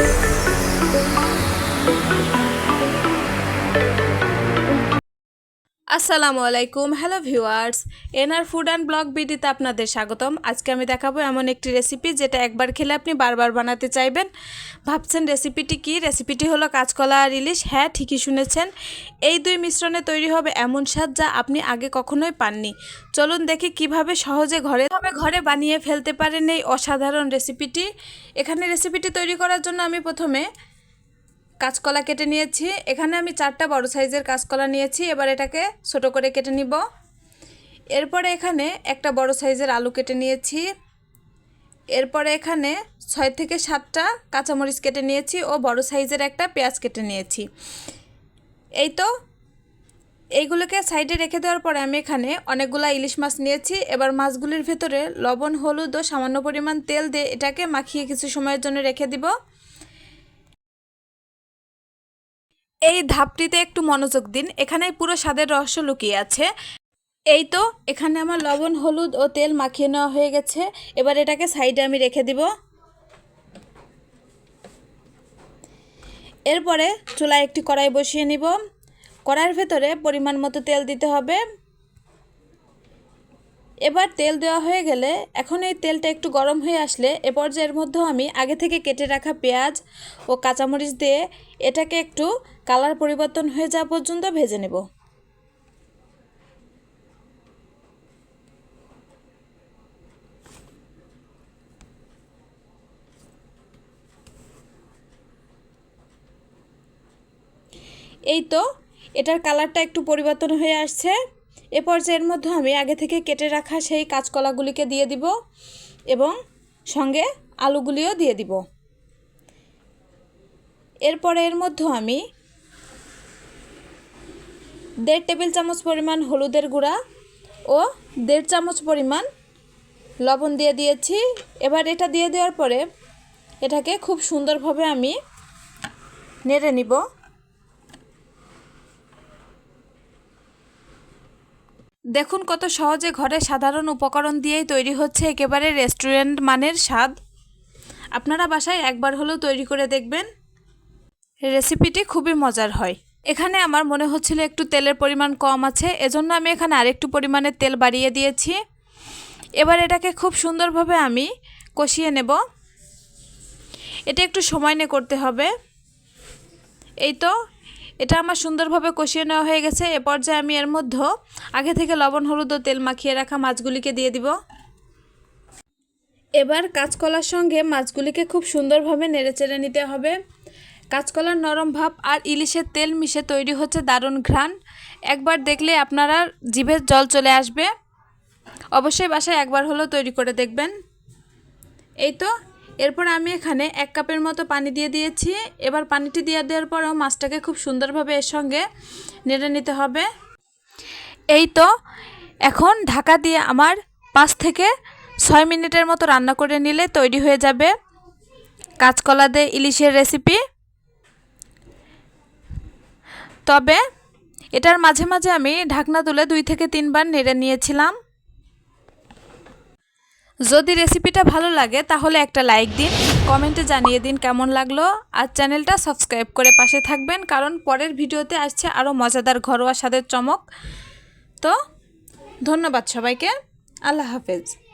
Música আসসালামু আলাইকুম, hello viewers. NR food and blog বিডিতে আপনাদের স্বাগতম। আজকে আমি দেখাবো এমন একটি রেসিপি যেটা একবার খেলে আপনি বারবার বানাতে চাইবেন। ভাবছেন রেসিপিটি কি? রেসিপিটি হলো কাঁচকলা আর ইলিশ। হ্যাঁ ঠিকই শুনেছেন। এই দুই মিশ্রণে তৈরি হবে এমন স্বাদ যা আপনি আগে কখনোই পাননি। চলুন দেখি কীভাবে সহজে ঘরে তবে ঘরে বানিয়ে ফেলতে পারেন এই অসাধারণ রেসিপিটি। এখানে রেসিপিটি তৈরি করার জন্য আমি প্রথমে কাঁচকলা কেটে নিয়েছি। এখানে আমি চারটা বড় সাইজের কাঁচকলা নিয়েছি। এবার এটাকে ছোট করে কেটে নিব। এরপরে এখানে একটা বড় সাইজের আলু কেটে নিয়েছি। এরপরে এখানে ছয় থেকে সাতটা কাঁচামরিচ কেটে নিয়েছি ও বড় সাইজের একটা পেঁয়াজ কেটে নিয়েছি। এই তো, এইগুলোকে সাইডে রেখে দেওয়ার পরে আমি এখানে অনেকগুলা ইলিশ মাছ নিয়েছি। এবার মাছগুলির ভেতরে লবণ, হলুদ ও সামান্য পরিমাণ তেল দিয়ে এটাকে মাখিয়ে কিছু সময়ের জন্য রেখে দিব। এই ধাপটিতে একটু মনোযোগ দিন। এখানে পুরো স্বাদের রহস্য লুকিয়ে আছে। এই তো, এখানে আমার লবণ, হলুদ ও তেল মাখিয়ে নেওয়া হয়ে গেছে। এবার এটাকে সাইডে আমি রেখে দিব। এরপরে চুলায় একটি কড়াই বসিয়ে নিব। কড়াইয়ের ভেতরে পরিমাণ মতো তেল দিতে হবে। এবার তেল দেওয়া হয়ে গেলে এখন এই তেলটা একটু গরম হয়ে আসলে এ পর্যায়ের মধ্যেও আমি আগে থেকে কেটে রাখা পেঁয়াজ ও কাঁচামরিচ দিয়ে এটাকে একটু কালার পরিবর্তন হয়ে যাওয়া পর্যন্ত ভেজে নেব। এই তো, এটার কালারটা একটু পরিবর্তন হয়ে আসছে। এ পর্যায়ের মধ্যে আমি আগে থেকে কেটে রাখা সেই কাঁচকলাগুলিকে দিয়ে দিব এবং সঙ্গে আলুগুলিও দিয়ে দিব। এরপরে এর মধ্যে আমি দেড় টেবিল চামচ পরিমাণ হলুদের গুঁড়া ও দেড় চামচ পরিমাণ লবণ দিয়ে দিয়েছি। এবার এটা দিয়ে দেওয়ার পরে এটাকে খুব সুন্দরভাবে আমি নেড়ে নিব। দেখুন কত সহজে ঘরে সাধারণ উপকরণ দিয়েই তৈরি হচ্ছে একেবারে রেস্টুরেন্ট মানের স্বাদ। আপনারা বাসায় একবার হলেও তৈরি করে দেখবেন। রেসিপিটি খুবই মজার হয়। এখানে আমার মনে হচ্ছিল একটু তেলের পরিমাণ কম আছে, এজন্য আমি এখানে আরেকটু পরিমাণে তেল বাড়িয়ে দিয়েছি। এবার এটাকে খুব সুন্দরভাবে আমি কষিয়ে নেব। এটা একটু সময় নিয়ে করতে হবে। এই তো এটা আমার সুন্দরভাবে কষিয়ে নেওয়া হয়ে গেছে। এ পর্যায়ে আমি এর মধ্যে আগে থেকে লবণ, হলুদ ও তেল মাখিয়ে রাখা মাছগুলিকে দিয়ে দিব। এবার কাঁচকলার সঙ্গে মাছগুলিকে খুব সুন্দরভাবে নেড়েচেড়ে নিতে হবে। কাঁচকলার নরম ভাব আর ইলিশের তেল মিশে তৈরি হচ্ছে দারুণ ঘ্রাণ। একবার দেখলে আপনারা জিভের জল চলে আসবে। অবশ্যই বাসায় একবার হলেও তৈরি করে দেখবেন। এই তো এরপর আমি এখানে এক কাপের মতো পানি দিয়ে দিয়েছি। এবার পানিটি দিয়ে দেওয়ার পরেও মাছটাকে খুব সুন্দরভাবে এর সঙ্গে নেড়ে নিতে হবে। এই তো, এখন ঢাকা দিয়ে আমার পাঁচ থেকে ছয় মিনিটের মতো রান্না করে নিলে তৈরি হয়ে যাবে কাঁচকলা দিয়ে ইলিশের রেসিপি তবে এটার মাঝে মাঝে আমি ঢাকনা তুলে দুই থেকে তিনবার নেড়ে নিয়েছিলাম। যদি রেসিপিটা ভালো লাগে, তাহলে একটা লাইক দিন কমেন্টে জানিয়ে দিন কেমন লাগল। আর চ্যানেলটা সাবস্ক্রাইব করে পাশে থাকবেন, কারণ পরের ভিডিওতে আসছে আরও মজাদার ঘরোয়া স্বাদের চমক। তো, ধন্যবাদ সবাইকে। আল্লাহ হাফেজ।